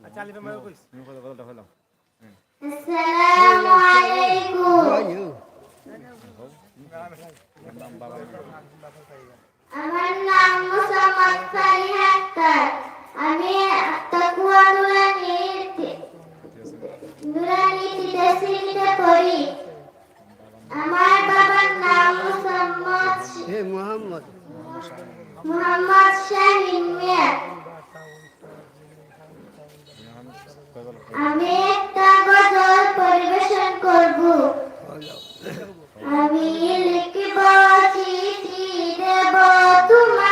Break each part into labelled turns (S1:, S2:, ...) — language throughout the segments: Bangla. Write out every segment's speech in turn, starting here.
S1: আচ্ছা আলিফা আমার
S2: নাম
S3: মোসাম্মদ সালিহ আক্তার আমি তাকওয়া নুরানি নুরানি তিতাসিনিতে পড়ি আমার বাবার নাম মোসাম্মদ
S4: হে মোহাম্মদ
S3: মোহাম্মদ শাহিন মিয়া আমি একটা গজল পরিবেশন করব। আমি লিখব চিঠি দেব তোমার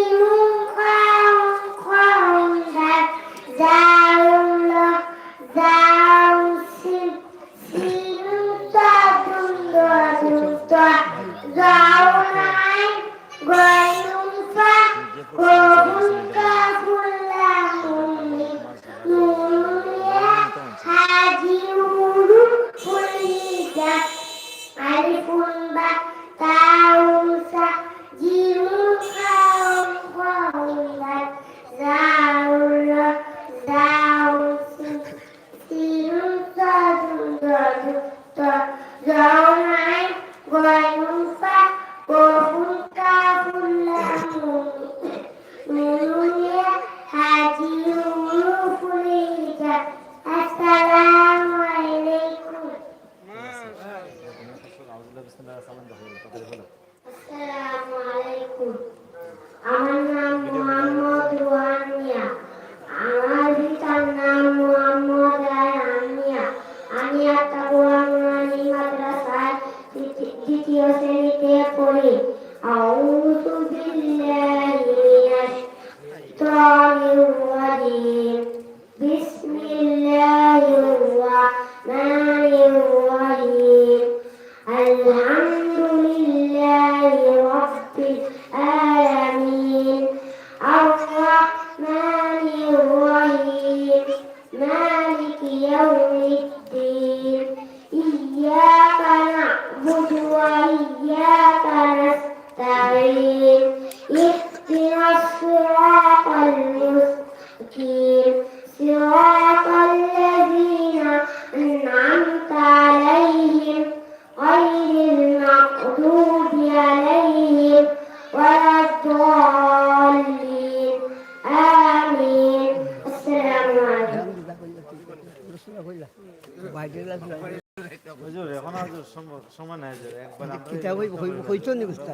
S5: হইতো নি বুঝতা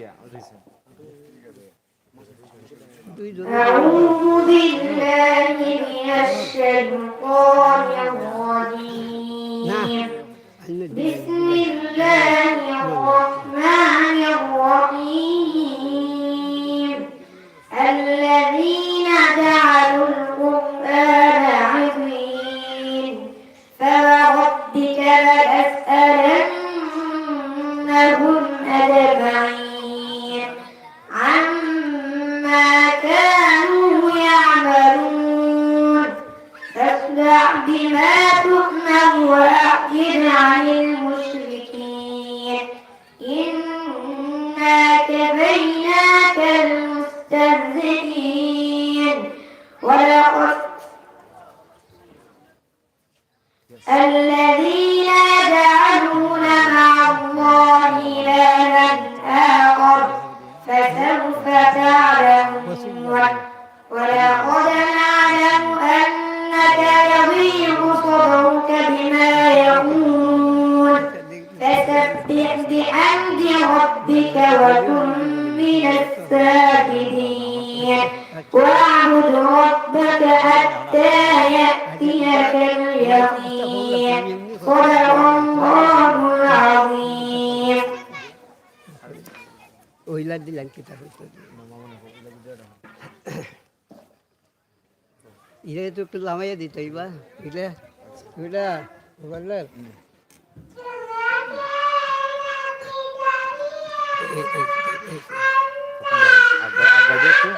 S2: ইয়া, উঠেছে।
S5: দুইজন
S3: أعوذ بالله من الشيطان الرجيم بسم الله الرحمن وسوى ولقد نعلم أنك يضيق صدرك بما يقول فسبح بحمد ربك وكن من الساجدين واعبد ربك حتى يأتيك اليقين صدق الله العظيم
S5: Hoy la de la ইরে তো একটু লামাইয়া দিত এইবা বুঝলে বুঝলা বললে
S2: আগে- আগে দিয়ে একটু।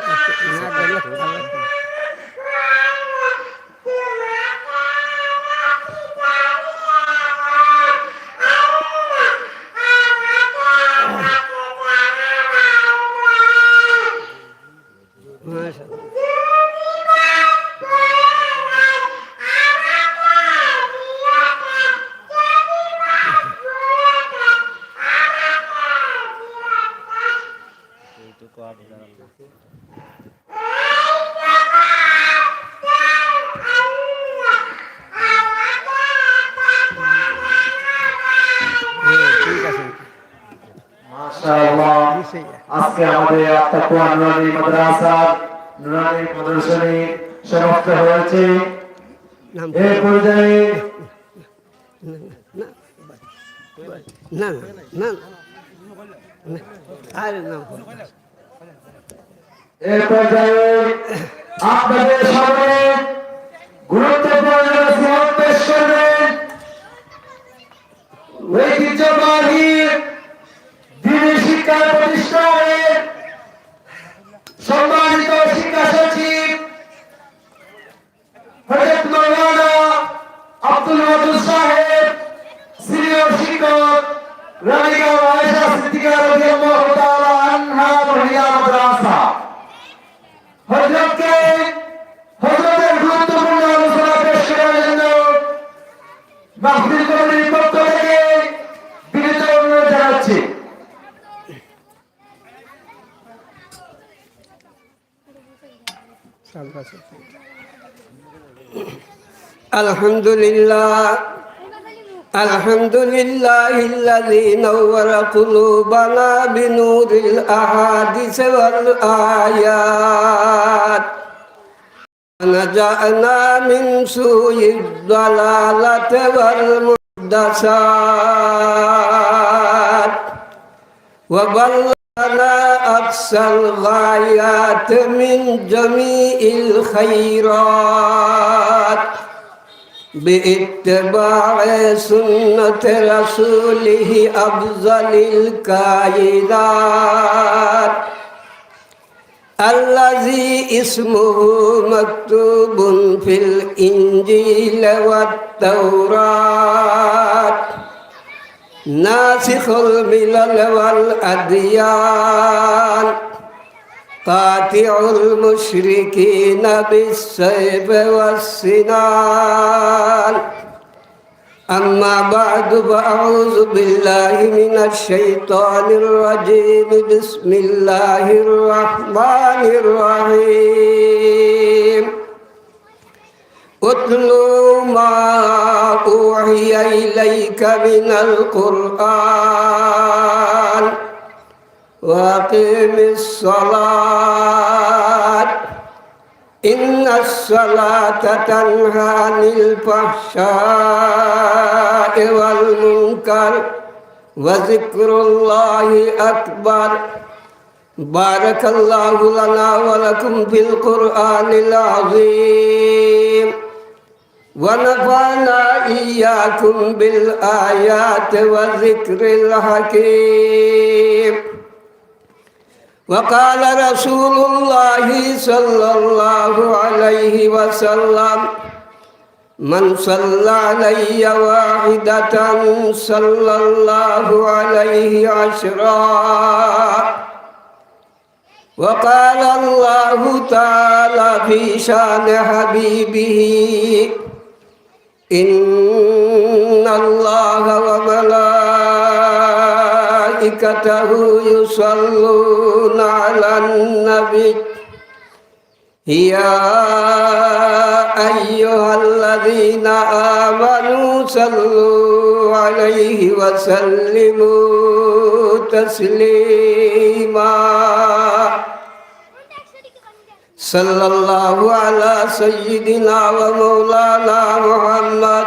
S5: لله الحمد لله الذي نور قلوبنا بنور الأحاديث والآيات. ونجعنا من سوء الضلالة والمحدثات. وبلغنا أقصى الغايات من جميع الخيرات. باتباع سنة رسوله أفضل الكائنات الذي اسمه مكتوب في الإنجيل والتوراة ناسخ الملل والأديان قاطع المشركين بالسيف والسنان أما بعد فأعوذ بالله من الشيطان الرجيم بسم الله الرحمن الرحيم اتل ما أوحي إليك من القرآن وأقم الصلاة إن الصلاة تنهى عن الفحشاء والمنكر وذكر الله أكبر بارك الله لنا ولكم في القرآن العظيم ونفعنا إياكم بالآيات والذكر الحكيم وقال رسول الله صلى الله عليه وسلم من صلى علي واحدة صلى الله عليه عشرا. وقال الله تعالى في شان حبيبه إن الله وملائكته يصلون على النبي يا أيها الذين آمنوا صلوا عليه وسلموا تسليما صلى الله على سيدنا ومولانا محمد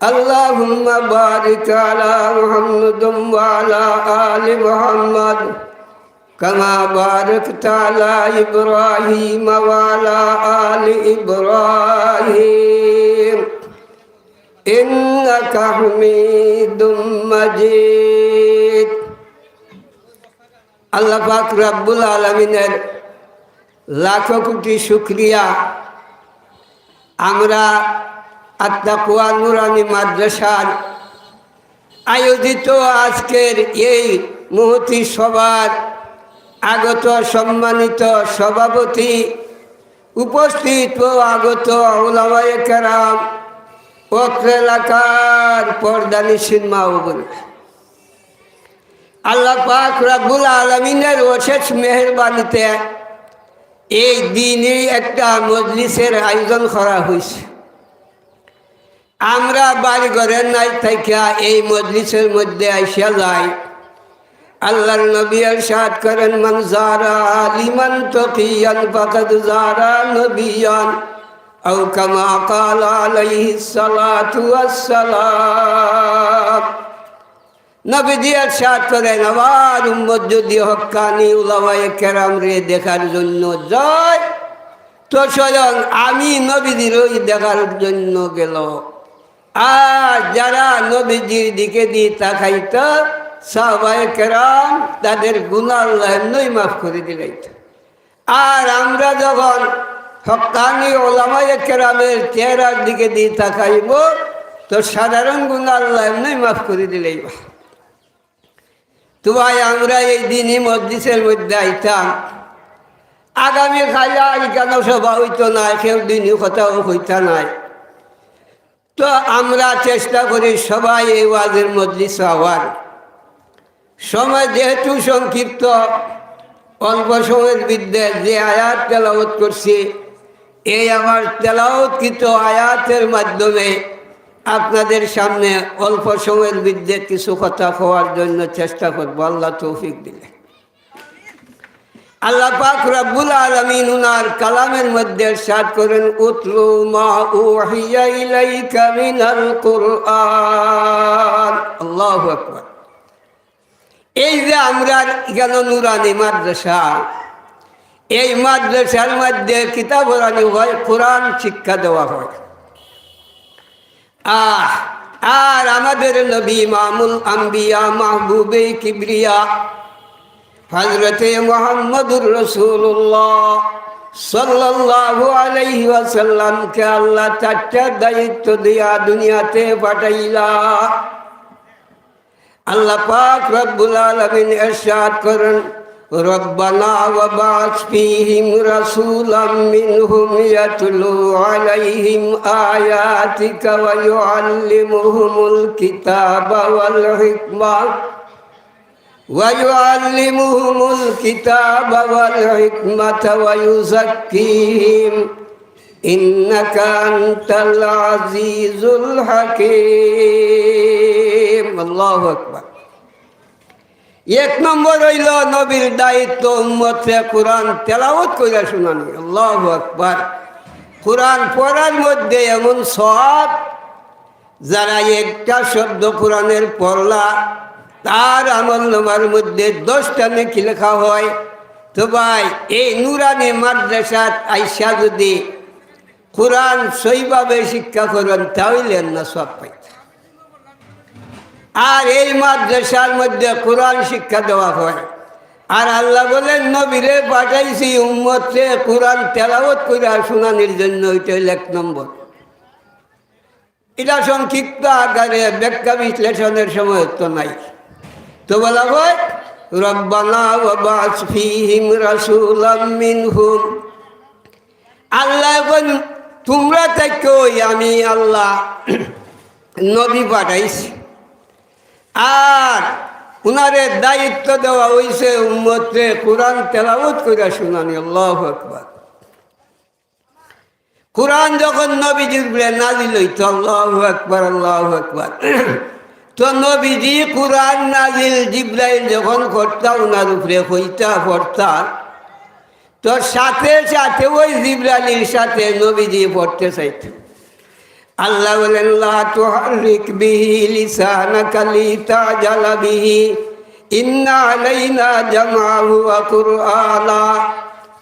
S5: اللهم بارك على محمد وعلى آل محمد كما باركت على إبراهيم وعلى آل إبراهيم إنك حميد مجيد আল্লাহ পাক রাব্বুল আলমিনের লাখো কোটি শুক্রিয়া আমরা আত্মাকুয়া নুরানি মাদ্রাসার আয়োজিত আজকের এই মুহূর্তি সভার আগত সম্মানিত সভাপতি উপস্থিত ও আগত ওলামায়ে কেরাম এলাকার পর্দানিসীন মা ও বোনেরা। আল্লাহ পাক রাব্বুল আলমিনের অশেষ মেহরবানিতে এই দিনে একটা মজলিসের আয়োজন করা হয়েছে আমরা বাড়ি ঘরের নাই থাইকা এই মজলিসের মধ্যে আইসা যাই। আল্লাহর নবী সাত করেন, মান জারা লিমান তকিয়ান, ফাকাদ জারা নবিয়ান, আও কামা কাল আলাইহি সালাতু ওয়াসসালাম। নবীজি সাত করেন আবার উম্মত যদি হক্কানি উলামায়ে কেরাম রে দেখার জন্য যায়, তো স্বয়ং আমি নবীজির দেখার জন্য গেল। আর যারা নবীজির দিকে দিয়ে তাকাইত সাহবায়ে কেরাম, তাদের গুণাল্লাহ এমনই মাফ করে দিলাইত আর আমরা যখন হকানি ওলামায়ে কেরামের চেহারার দিকে দিয়ে তাকাইব, তো সাধারণ গুণাল্লাহ এমনই মাফ করে দিলেই বা তো। ভাই আমরা এই দিনই মসজিদের মধ্যে আইতাম। আগামী খাজা কেন সভা হইতো না, কেউ দিনই কথাও হইতা নাই। তো আমরা চেষ্টা করি সবাই এই ওয়াজের মজলিস হওয়ার সময় যেহেতু সংক্ষিপ্ত, অল্প সময়ের বিদ্যে যে আয়াত তেলাওত করছি, এই আমার তেলাওতকৃত আয়াতের মাধ্যমে আপনাদের সামনে অল্প সময়ের বিদ্যে কিছু কথা হওয়ার জন্য চেষ্টা করব। আল্লাহ তৌফিক দিলে। আল্লাহ পাক রব্বুল আলামিন উনার কালামের মধ্যে সাত করেন, উতলু মা উহিয়া ইলাইকা মিনাল কুরআন। আকবার। এই যে আমরা কেন নুরানি মাদ্রাসা? এই মাদ্রাসার মধ্যে কিতাবরানি হয়, কোরআন শিক্ষা দেওয়া হয়। আহ, আর আমাদের নবী মামুল আম্বিয়া, মাহবুবে কিবরিয়া হজরতে মোহাম্মদুর রসুল্লাহ সাল্লাল্লাহু আলাইহি ওয়াসাল্লামকে আল্লাহ চারটা দায়িত্ব দিয়া দুনিয়াতে পাঠাইলা। আল্লাহ পাক রব্বুল আলামিন ارشاد করেন, রব্বানা ওয়া বা'থ ফীহিম রাসূলাম মিনহুম ইয়াতলু আলাইহিম আয়াতিকা ওয়া ইউআল্লিমুহুমুল কিতাবা ওয়াল ويعلمهم الكتاب والحكمة ويزكيهم إنك أنت العزيز الحكيم الله أكبر এক নম্বর হইল নবীর দায়িত্ব উম্মতে কোরআন তেলাওত কইরা শুনানি আল্লাহ আকবার কোরআন পড়ার মধ্যে এমন সব যারা একটা শব্দ কোরআনের পড়লা তার আমল নামার মধ্যে দশটা নেকি লেখা হয়। তো ভাই, এই নুরানি মাদ্রাসাত আইসা যদি কোরআন সইভাবে শিক্ষা করেন, তাহলে না সব পাইতে আর এই মাদ্রাসার মধ্যে কোরআন শিক্ষা দেওয়া হয়। আর আল্লাহ বলেন, নবীরে পাঠাইছি উম্মতে কোরআন তেলাওত করে শুনানির জন্য, ওইটা হইল এক নম্বর। এটা সংক্ষিপ্ত আকারে ব্যাখ্যা বিশ্লেষণের সময় তো নাই। তো বলা হয়, রব্বানা ওয়াবাস ফীহিম রাসূলাম মিনহুম। আল্লাহ এখন তোমরা থেকে আমি আল্লাহ নবী পাঠাইছি। আর উনারে দায়িত্ব দেওয়া হয়েছে উম্মতে কোরআন তেলাওত করে শুনানি, আল্লাহ আকবার। কোরআন যখন নবীজির বলে নাজিল হইতো, আল্লাহ আকবার আল্লাহ আকবার। তো নবীজি কোরআন নাজিল জিব্রাইল যখন করতা ওনার উপরে হইতা, পড়তা, তো সাথে সাথে ওই জিব্রাইলের সাথে নবীজি পড়তে চাইতেন। আল্লাহ বলেন, লা তুহারিক বিহি লিসানাকা লিতাজালা বিহি, ইন্না আলাইনা জামাহু ওয়া কুরআনা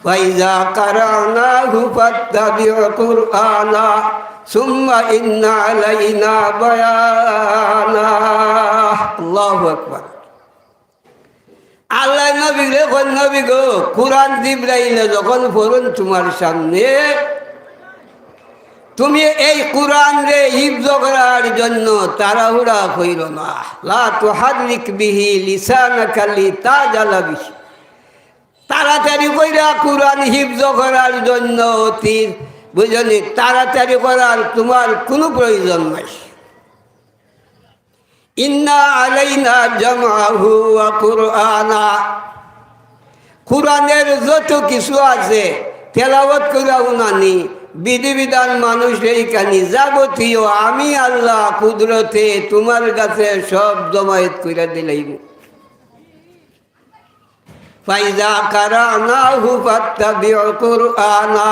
S5: ফাইজা কারানাহু ফাত্তাবিউ কুরআনা। আলাইনা রে গো? যখন তোমার সামনে, তুমি এই কোরআন রে হিফজ করার জন্য তাড়াহুড়া কইর না। লা তুহারিক বিহি লিসানাকা লিতাজালা বিহি। তাড়াতাড়ি কইরা কোরআন হিফজ করার জন্য অতি বুঝলি? তাড়াতাড়ি করার তোমার কোনো প্রয়োজন নাই। ইন্না আলাইনা জামাহু কুরআনা। কোরআনের যত কিছু আছে, তেলাওয়াত কইরা উনানি বিধিবিধান মানুষ এইখানে যাবতীয় আমি আল্লাহ কুদরতে তোমার কাছে সব জমায়েত করে দিলাইব। ফাইজা কারানা হুফাত্তাবিউ কুরআনা।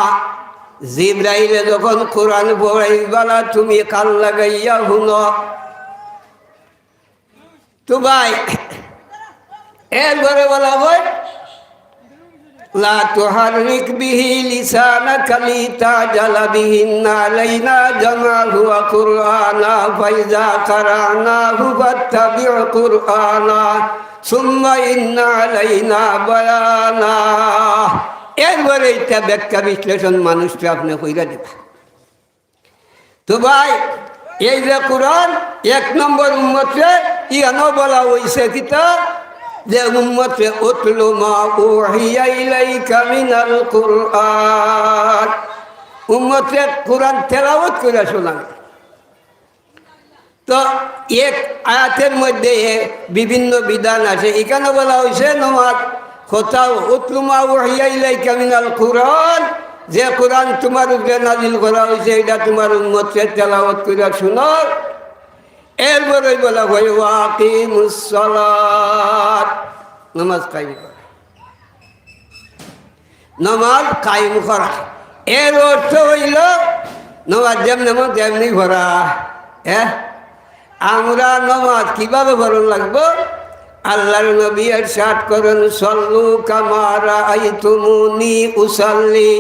S5: জিব্রাইলে যখন কোরআন পড়াইবা তুমি কাল লাগাইয়া হুন তো ভাই এরপরে বলা হয়, লা তুহারিক বিহি লিসানা কালি তা জালা বিহিন্না আলাইনা জানা হুয়া কুরআনা, ফাইজা কারানা হুবাত্তা বি কুরআনা, সুম্মা ইন্না আলাইনা এরপরে এটা ব্যাখ্যা, বিশ্লেষণ মানুষকে আপনি কইরা দেবে তো ভাই, এই যে কোরআন, এক নম্বর উন্মতে ইয়ানো বলা হয়েছে কিতাব যে উম্মতে, উতলু মা উহিয়া ইলাইকা মিনাল কুরআন। উম্মতে কোরআন তেলাওয়াত করে শোনান। তো এক আয়াতের মধ্যে বিভিন্ন বিধান আছে। এখানে বলা হয়েছে নমাজ কোথাও উতলুমা উহিয়া ইলাইকা মিনাল কুরআন, যে কোরআন তোমার উপরে নাজিল করা হয়েছে, এটা তোমার উম্মতে তেলাওয়াত করে শোনো এরপরে বলা হয় ওয়াকিমুসসালাত নামাজ কায়েম করা। নামাজ কায়েম করা। এর অর্থ হইল, নামাজ যেমনি মত তেমনি ভরা হ্যাঁ? আমরা নামাজ কীভাবে ভরণ লাগবো? আল্লাহর নবী এরশাদ করেন, সল্লু কামারা আই তুমুনি উসাল্লি।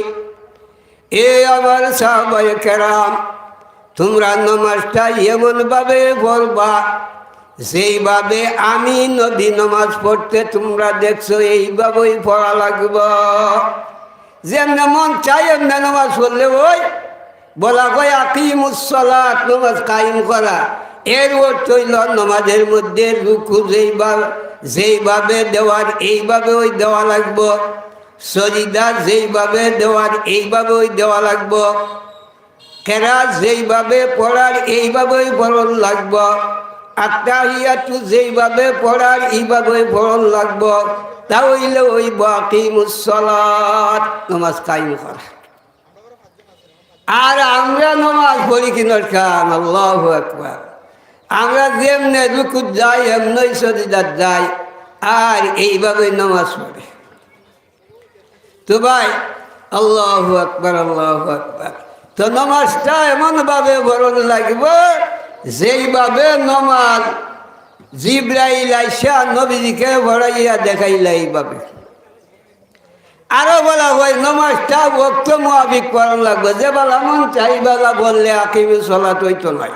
S5: এ আমার সাহবায় কেরাম, তোমরা নমাজটা এমন ভাবে পড়বা সেইভাবে আমি নদী নমাজ পড়তে তোমরা দেখছ, এইভাবেই পড়া লাগব। যেমন মন চাই এমনি নামাজ পড়লে ওই বলা কয় আকিমুসলাত নামাজ কায়েম করা। এর অর্থ হইল নমাজের মধ্যে রুকু যেইভাবে যেইভাবে দেওয়ার, এইভাবে ওই দেওয়া লাগব। সজিদা যেইভাবে দেওয়ার, এইভাবে ওই দেওয়া লাগবো। কেরাত যেইভাবে পড়ার, এইভাবেই পড়ন লাগব। আত্মাহিয়াতু যেইভাবে পড়ার এইভাবে পড়ন লাগব। তা হইলে ওই বাকি মুসলাত নমাজ কায়েম করা। আর আমরা নমাজ পড়ি কিনার খান আল্লাহ একবার আমরা যেমনে রুকুত যাই, এমনই সজিদার যাই, আর এইভাবে নামাজ পড়ে। তো ভাই, আল্লাহ আকবর আল্লাহ আকবর। তো নমাজটা এমনভাবে বরণ লাগবে, যেইভাবে নমাজ জিব্রাইল আইসা নবীজিকে ভরাইয়া দেখাইলা এইভাবে। আরও বলা হয়, নমাজটা ভক্ত মোয়াবিক করান লাগবে, যে বেলা মন চাই, বেলা বললে আকিমি চলা তৈত নয়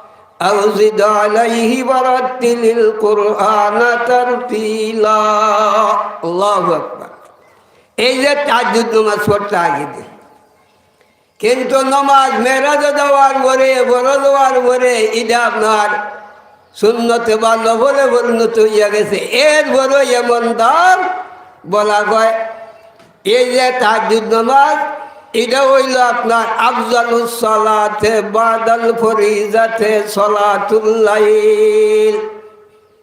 S5: আও জিদ আলাইহি ওয়ারাত্তিলিল কুরআনা তারতিলা। আল্লাহু আকবার। এই যে তাজ্জুদ নামাজ পড়তে আগে কিন্তু নমাজ মেরাজ দেওয়ার পরে বড় দেওয়ার পরে, এটা আপনার শূন্যতে বা নবলে পরিণত হইয়া গেছে। এর বড় এমন দাম বলা হয়, এই যে তাজ্জুদ নামাজ এটা হইল আপনার আফজালুস সালাতে বাদাল ফরিজাতে সলাতুল্লাইল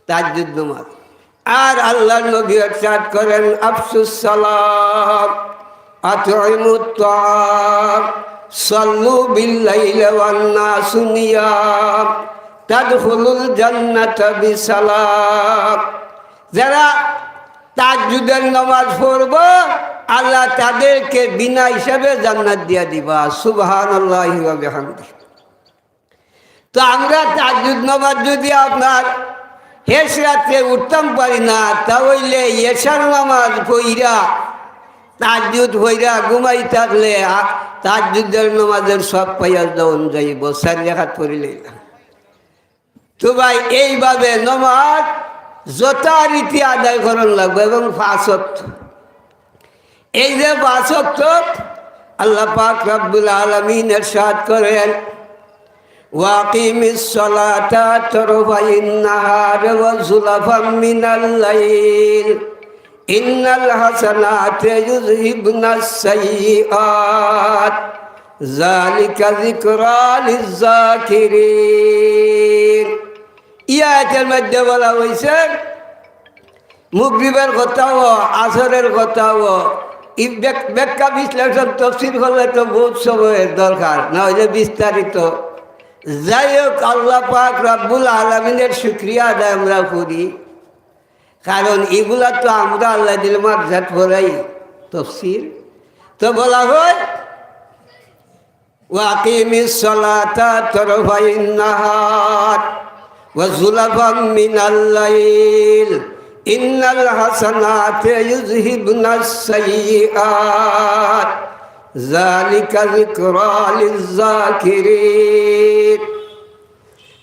S5: তাজ্জুদ নামাজ। আর আল্লাহ নবী চাট করেন, আফসুস সালাম আতইমুত তাম সাল্লু বিল্লাইল ওয়ান নাসু নিয়াম, তাদখুলুল জান্নাতা বিসালাম। যারা তাজ্জুদের নামাজ পড়ব, আল্লাহ তাদেরকে বিনা হিসাবে জান্নাত দিয়া দিবা। ওয়া বিহামদিহি। তো আমরা তাজুদ নামাজ যদি আপনার শেষ রাত্রে উঠতাম পারি না, তাহলে এসার নামাজ পইরা তাজুদ হইরা ঘুমাই থাকলে তাজুদের নামাজের সব পাইয়া দেওয়ান যাইব সারি হাত পড়িলে তো ভাই, এইভাবে নমাজ যথারীতি আদায় করার লাগবে এবং ফাঁসত্ব এই যে ফাঁসত্ব আল্লাহ পাক রব্বুল আলমিন এরশাদ করেন واقم الصلاة طرفي النهار وزلفا من الليل إن الحسنات يذهبن السيئات ذلك ذكرى للذاكرين ইয়াতের মধ্যে বলা হয়েছে কথা কথাও আসরের কথাও ব্যাখ্যা বিশ্লেষণ তফসিল হলে তো বহুত সময়ের দরকার, না নইলে বিস্তারিত। যাই হোক, আল্লাহ পাক রাব্বুল আলমিনের সুক্রিয়া আদায় আমরা করি। কারণ এগুলা তো আমরা আল্লাহ দিল মার ঝাট ভরাই তফসিল। তো বলা হয় ওয়াকিমিস সলাতা তরফাইন নাহার। وزلفا من الليل إن الحسنات يذهبن السيئات ذلك ذكرى للذاكرين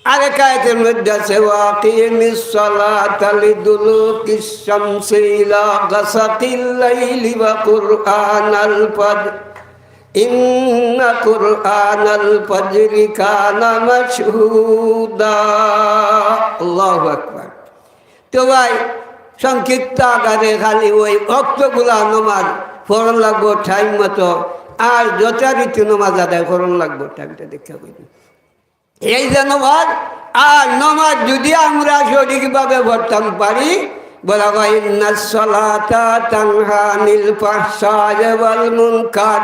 S5: على كاية المدة واقم الصلاة لدلوك الشمس إلى غسق الليل وقرآن الفجر إن قرآن الفجر كان مشهودا الله أكبر তো ভাই সংক্ষিপ্ত আকারে খালি ওই অক্তগুলা নমাজ ফরন লাগবো টাইম মতো আর যথারীতি নমাজ আদায় ফরন লাগবো টাইমটা দেখা করি এই যে নমাজ আর নমাজ যদি আমরা সঠিকভাবে পড়তাম পারি বলা হয় ইন্না সলাতা তানহা নীল পাশাল মুনকার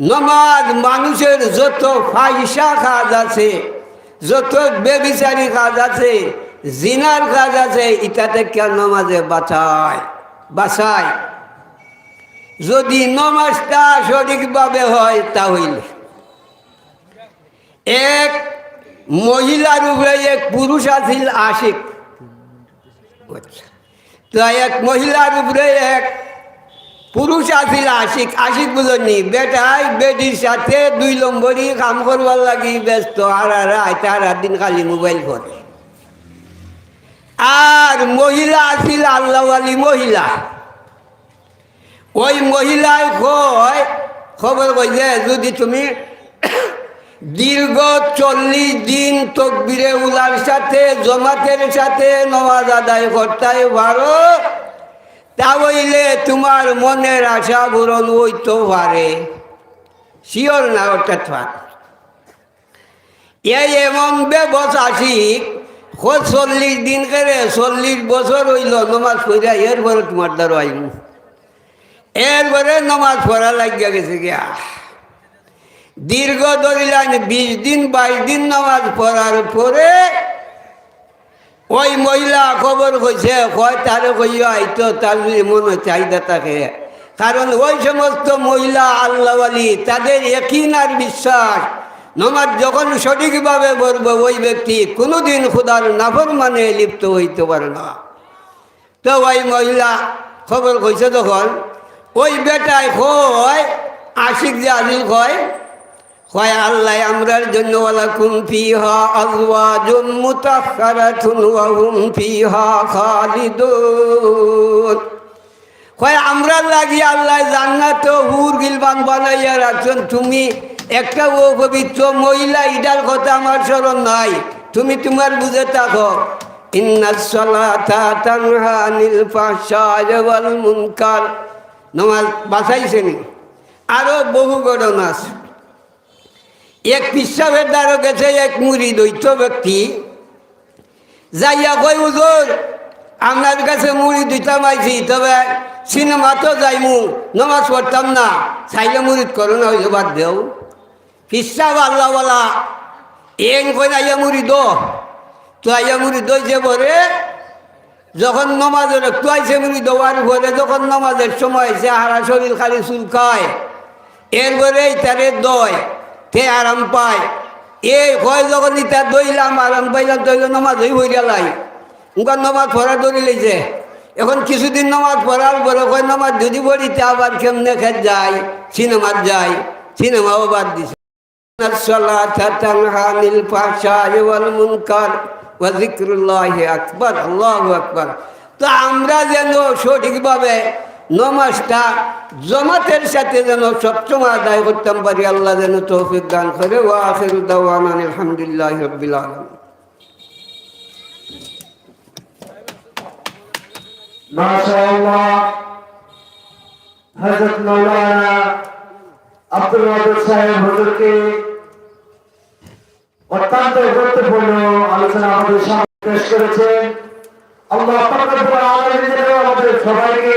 S5: নমাজ মানুষের যত ফাইসা কাজ আছে, যত বেবিচারি কাজ আছে, জিনার কাজ আছে, ইটা থেকে নমাজে বাঁচায় বাঁচায়। যদি নমাজটা সঠিকভাবে হয়, তাহলে। এক মহিলার উপরে এক পুরুষ আছিল আশিক। আচ্ছা। তো এক মহিলার উপরে এক পুরুষ আছিল, আশিক আশিক বুঝনি বেটাই বেটির সাথে দুই নম্বরই কাম করবার লাগি ব্যস্ত, আর আর আইতে আর দিন খালি মোবাইল করে আর মহিলা আছিল, আল্লাহওয়ালি মহিলা। ওই মহিলায় কয়, খবর কইছে যদি তুমি দীর্ঘ চল্লিশ দিন তকবিরে উলার সাথে, জমাতের সাথে নমাজ আদায় করতে পারো তাহলে তোমার মনের আশা পূরণ হইতে পারে। শিওর না অর্থাৎ এই এমন ব্যবস্থা শিখ চল্লিশ দিন করে চল্লিশ বছর হইল, নমাজ পড়া এরপরে তোমার দ্বারা আইম এরপরে নমাজ পড়া লাগিয়া গেছে গিয়া। দীর্ঘ ধরিলেন বিশ দিন, বাইশ দিন নামাজ পড়ার পরে ওই মহিলা খবর কইছে, কয় তারে কইয়া আইতো তার যদি মনে চাহিদা থাকে। কারণ ওই সমস্ত মহিলা আল্লাহওয়ালি তাদের একই আর বিশ্বাস। নমাজ যখন সঠিকভাবে পড়বে, ওই ব্যক্তি কোনোদিন খুদার নাফর মানে লিপ্ত হইতে পারে না। তো ওই মহিলা খবর কইছে তখন, ওই বেটায় কয়, আশিক যে আজিল কয় কয় আল্লাহ আমরার জন্য ওয়ালা কুম ফিহা আজওয়াজুম মুতাহহারাতুন ওয়া হুম ফিহা খালিদুন। কয় আমরা লাগি আল্লাহ জান্নাত হুর গিলবান বানাইয়া রাখছেন। তুমি একটা ও পবিত্র মহিলা ইডার কথা আমার স্মরণ নাই। তুমি তোমার বুঝে থাকো। নমাজ বাঁচাইছেনি। আরও বহু ঘটনা আছে। এক পিসাবের দ্বারা গেছে এক মুড়ি দৈত্য ব্যক্তি। যাইয়া কই উজোর আপনার কাছে মুড়ি দিতাম আইছি, তবে সিনেমা তো যাইমু, নমাজ পড়তাম না, চাইলে মুড়িদ করো না হইলে বাদ দেও। পিসাব আল্লাহওয়ালা, এন কই আইয়া মুড়ি দো। তো আইয়া মুড়ি দইছে পরে যখন নমাজের একটু আইসে মুড়ি দেওয়ার পরে, যখন নমাজের সময় হয়েছে হারা শরীর খালি চুলকায় এরপরে তারে দয়। তে আরাম পায়। এই হয় যখন ইতা দইলাম, আরাম পাইলাম, দইল নমাজ হই হইয়া গেলাই উনকার নমাজ পড়া ধরে লইছে এখন কিছুদিন নমাজ পড়ার পরে কয়, নমাজ যদি বলি তা আবার কেমনে খেত যায় সিনেমার যায় সিনেমাও বাদ দিছে। তো আমরা যেন সঠিকভাবে নমাজটা জমাতের সাথে যেন সবসময় আদায় করতাম পারি, আল্লাহ যেন তৌফিক দান করে। ও আখির দাওয়ান আলহামদুলিল্লাহ রবিল আলম
S1: আমাদের সবাইকে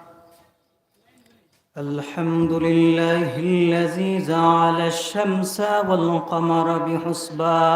S2: الحمد لله الذي جعل الشمس والقمر بحسبان.